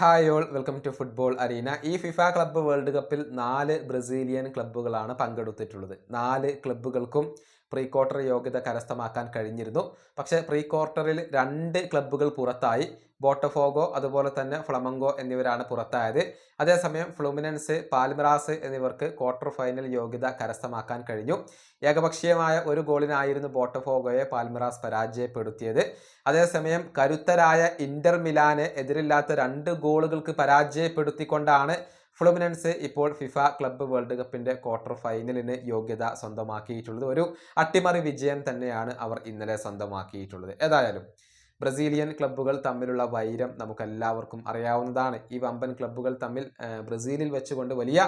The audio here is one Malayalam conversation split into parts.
Hi all welcome to football arena ഈ ഫിഫ ക്ലബ്ബ് വേൾഡ് കപ്പിൽ നാല് ബ്രസീലിയൻ ക്ലബ്ബുകളാണ് പങ്കെടുത്തിട്ടുള്ളത്. നാല് ക്ലബ്ബുകൾക്കും പ്രീ ക്വാർട്ടർ യോഗ്യത കരസ്ഥമാക്കാൻ കഴിഞ്ഞിരുന്നു. പക്ഷേ പ്രീ ക്വാർട്ടറിൽ രണ്ട് ക്ലബ്ബുകൾ പുറത്തായി. ബോട്ടഫോഗോ അതുപോലെ തന്നെ ഫ്ലമംഗോ എന്നിവരാണ് പുറത്തായത്. അതേസമയം ഫ്ലുമിനൻസ് പാൽമിറാസ് എന്നിവർക്ക് ക്വാർട്ടർ ഫൈനൽ യോഗ്യത കരസ്ഥമാക്കാൻ കഴിഞ്ഞു. ഏകപക്ഷീയമായ ഒരു ഗോളിനായിരുന്നു ബോട്ടഫോഗോയെ പാൽമിറാസ് പരാജയപ്പെടുത്തിയത്. അതേസമയം കരുത്തരായ ഇന്റർ മിലാനെ എതിരില്ലാത്ത രണ്ട് ഗോളുകൾക്ക് പരാജയപ്പെടുത്തിക്കൊണ്ടാണ് ഫ്ലുമിനൻസ് ഇപ്പോൾ ഫിഫ ക്ലബ്ബ് വേൾഡ് കപ്പിന്റെ ക്വാർട്ടർ ഫൈനലിന് യോഗ്യത സ്വന്തമാക്കിയിട്ടുള്ളത്. ഒരു അട്ടിമറി വിജയം തന്നെയാണ് അവർ ഇന്നലെ സ്വന്തമാക്കിയിട്ടുള്ളത്. ഏതായാലും ബ്രസീലിയൻ ക്ലബ്ബുകൾ തമ്മിലുള്ള വൈരം നമുക്കെല്ലാവർക്കും അറിയാവുന്നതാണ്. ഈ വമ്പൻ ക്ലബ്ബുകൾ തമ്മിൽ ബ്രസീലിൽ വെച്ചുകൊണ്ട് വലിയ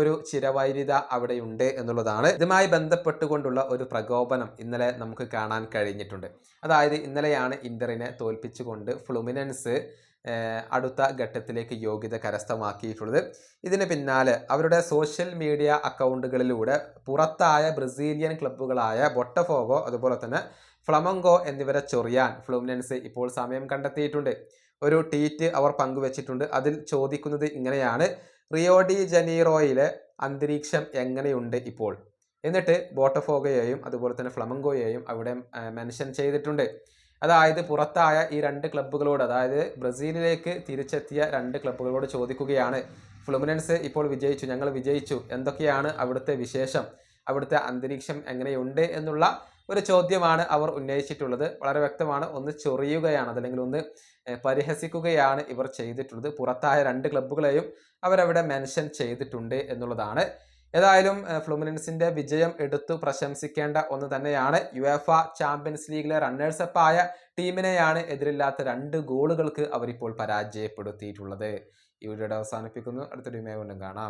ഒരു ചിരവൈരിത അവിടെയുണ്ട് എന്നുള്ളതാണ്. ഇതുമായി ബന്ധപ്പെട്ടുകൊണ്ടുള്ള ഒരു പ്രകോപനം ഇന്നലെ നമുക്ക് കാണാൻ കഴിഞ്ഞിട്ടുണ്ട്. അതായത് ഇന്നലെയാണ് ഇന്ററിനെ തോൽപ്പിച്ചുകൊണ്ട് ഫ്ലുമിനൻസ് അടുത്ത ഘട്ടത്തിലേക്ക് യോഗ്യത കരസ്ഥമാക്കിയിട്ടുള്ളത്. ഇതിന് പിന്നാലെ അവരുടെ സോഷ്യൽ മീഡിയ അക്കൗണ്ടുകളിലൂടെ പുറത്തായ ബ്രസീലിയൻ ക്ലബ്ബുകളായ ബൊട്ടഫോഗോ അതുപോലെ തന്നെ ഫ്ലമങ്കോ എന്നിവരെ ചൊറിയാൻ ഫ്ലൂമിനൻസ് ഇപ്പോൾ സമയം കണ്ടെത്തിയിട്ടുണ്ട്. ഒരു ട്വീറ്റ് അവർ പങ്കുവച്ചിട്ടുണ്ട്. അതിൽ ചോദിക്കുന്നത് ഇങ്ങനെയാണ്. റിയോ ഡി ജനീറോയിലെ അന്തരീക്ഷം എങ്ങനെയുണ്ട് ഇപ്പോൾ? എന്നിട്ട് ബോട്ടഫോഗയെയും അതുപോലെ തന്നെ ഫ്ലമങ്കോയെയും അവിടെ മെൻഷൻ ചെയ്തിട്ടുണ്ട്. അതായത് പുറത്തായ ഈ രണ്ട് ക്ലബ്ബുകളോട് അതായത് ബ്രസീലിലേക്ക് തിരിച്ചെത്തിയ രണ്ട് ക്ലബ്ബുകളോട് ചോദിക്കുകയാണ്. ഫ്ലുമിനൻസ് ഇപ്പോൾ വിജയിച്ചു ഞങ്ങൾ വിജയിച്ചു. എന്തൊക്കെയാണ് അവിടുത്തെ വിശേഷം? അവിടുത്തെ അന്തരീക്ഷം എങ്ങനെയുണ്ട് എന്നുള്ള ഒരു ചോദ്യമാണ് അവർ ഉന്നയിച്ചിട്ടുള്ളത്. വളരെ വ്യക്തമാണ്. ഒന്ന് ചൊറിയുകയാണ് അതല്ലെങ്കിൽ ഒന്ന് പരിഹസിക്കുകയാണ് ഇവർ ചെയ്തിട്ടുള്ളത്. പുറത്തായ രണ്ട് ക്ലബ്ബുകളെയും അവരവിടെ മെൻഷൻ ചെയ്തിട്ടുണ്ട് എന്നുള്ളതാണ്. ഏതായാലും ഫ്ലുമിനൻസിന്റെ വിജയം എടുത്തു പ്രശംസിക്കേണ്ട ഒന്ന് തന്നെയാണ് യു എഫ ചാമ്പ്യൻസ് ലീഗിലെ റണ്ണേഴ്സപ്പ് ആയ ടീമിനെയാണ് എതിരില്ലാത്ത രണ്ട് ഗോളുകൾക്ക് അവരിപ്പോൾ പരാജയപ്പെടുത്തിയിട്ടുള്ളത്. ഈ വീഡിയോയുടെ അവസാനിപ്പിക്കുന്നു. അടുത്തൊരു വീണ്ടും കാണാം.